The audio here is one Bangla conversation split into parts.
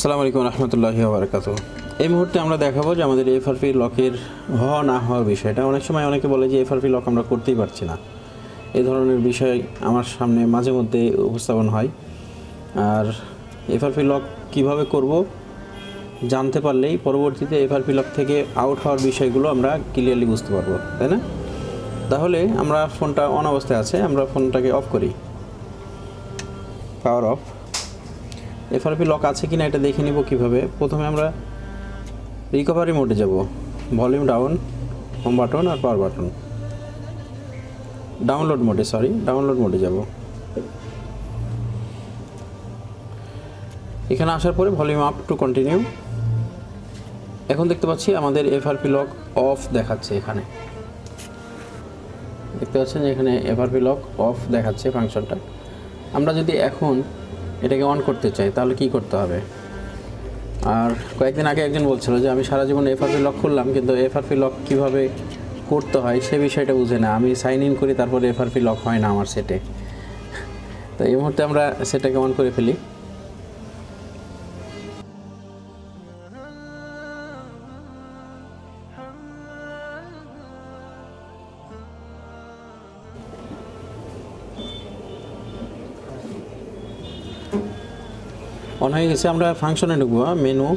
আসসালামু আলাইকুম রহমতুল্লাহি বারকাত এই মুহূর্তে আমরা দেখাবো যে আমাদের এফআরপি লকের হওয়া না হওয়ার বিষয়টা। অনেক সময় অনেকে বলে যে এফআরপি লক আমরা করতেই পারছি না। এ ধরনের বিষয় আমার সামনে মাঝে মধ্যে উপস্থাপন হয়। আর এফআরপি লক কীভাবে করব জানতে পারলেই পরবর্তীতে এফআরপি লক থেকে আউট হওয়ার বিষয়গুলো আমরা ক্লিয়ারলি বুঝতে পারব, তাই না? তাহলে আমরা ফোনটা অন অবস্থায় আছে, আমরা ফোনটাকে অফ করি। পাওয়ার অফ এফআরপি লক আছে কিনা এটা দেখে নিব কীভাবে। প্রথমে আমরা রিকভারি মোডে যাব। ভলিউম ডাউন হোম বাটন আর পাওয়ার বাটন ডাউনলোড মোডে সরি ডাউনলোড মোডে যাব। এখানে আসার পরে ভলিউম আপ টু কন্টিনিউ এখন দেখতে পাচ্ছি আমাদের এফআরপি লক অফ দেখাচ্ছে এখানে। দেখতে পাচ্ছেন এখানে এফআরপি লক অফ দেখাচ্ছে ফাংশনটা আমরা যদি এখন এটাকে অন করতে চাই, তাহলে কি করতে হবে? আর কয়েকদিন আগে একজন বলছিল যে, আমি সারা জীবন এফআরপি লক করলাম, কিন্তু এফআরপি লক কীভাবে করতে হয়, সে বিষয়টা বুঝে না। আমি সাইন ইন করি, তারপরে এফআরপি লক হয় না আমার সেটে তো এই মুহূর্তে আমরা সেটাকে অন করে ফেলি। অন হয়ে গেছে, আমরা ফাংশনে ঢুকবো মেনু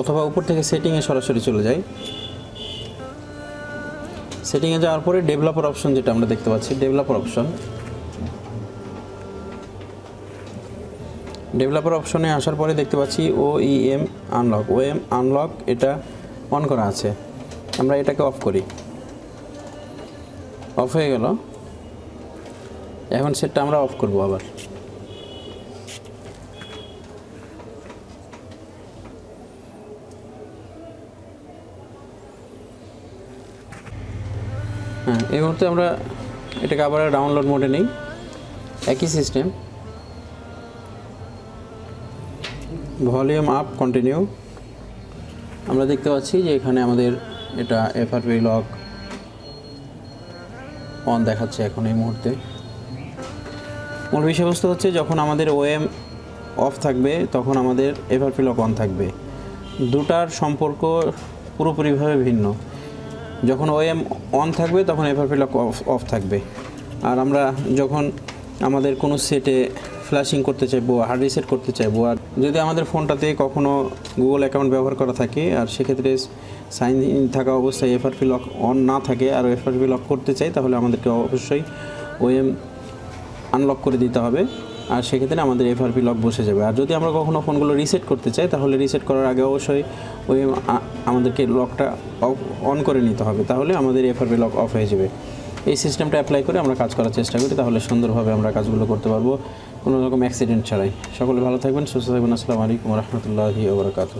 অথবা উপর থেকে সেটিংয়ে সরাসরি চলে যাই। সেটিংয়ে যাওয়ার পরে ডেভেলপার অপশন যেটা আমরা দেখতে পাচ্ছি ডেভেলপার অপশন ডেভেলপার অপশনে আসার পরে দেখতে পাচ্ছি O E M unlock O M unlock এটা অন করা আছে। আমরা এটাকে অফ করি। অফ হয়ে গেল। এখন সেটটা আমরা অফ করব আবার। হ্যাঁ এই মুহূর্তে আমরা এটাকে আবার ডাউনলোড মোডে নেই। একই সিস্টেম ভলিউম আপ কন্টিনিউ আমরা দেখতে পাচ্ছি যে এখানে আমাদের এটা এফআরপি লক অন দেখাচ্ছে এখন এই মুহূর্তে। মূল বিষয়বস্তু হচ্ছে যখন আমাদের ওএম অফ থাকবে, তখন আমাদের এফআরপি লক অন থাকবে। দুটার সম্পর্ক পুরোপুরিভাবে ভিন্ন। যখন ওএম অন থাকবে, তখন এফআরপি লক অফ অফ থাকবে। আর আমরা যখন আমাদের কোনো সেটে ফ্ল্যাশিং করতে চাইব হার্ড রিসেট করতে চাইব, আর যদি আমাদের ফোনটাতে কখনো গুগল অ্যাকাউন্ট ব্যবহার করা থাকে, আর সেক্ষেত্রে সাইন ইন থাকা অবস্থায় এফআরপি লক অন না থাকে, আর এফআরপি লক করতে চাই, তাহলে আমাদেরকে অবশ্যই ওএম আনলক করে দিতে হবে। আর সেক্ষেত্রে আমাদের এফআরপি লক বসে যাবে। আর যদি আমরা কখনও ফোনগুলো রিসেট করতে চাই, তাহলে রিসেট করার আগে অবশ্যই ওই আমাদেরকে লকটা অফ অন করে নিতে হবে। তাহলে আমাদের এফআরপি লক অফ হয়ে যাবে। এই সিস্টেমটা অ্যাপ্লাই করে আমরা কাজ করার চেষ্টা করি, তাহলে সুন্দরভাবে আমরা কাজগুলো করতে পারব। কোনো রকম অ্যাক্সিডেন্ট ছাড়াই। সকলে ভালো থাকবেন, সুস্থ থাকবেন। আসসালামু আলাইকুম রহমতুল্লাহি ওবরাকাতু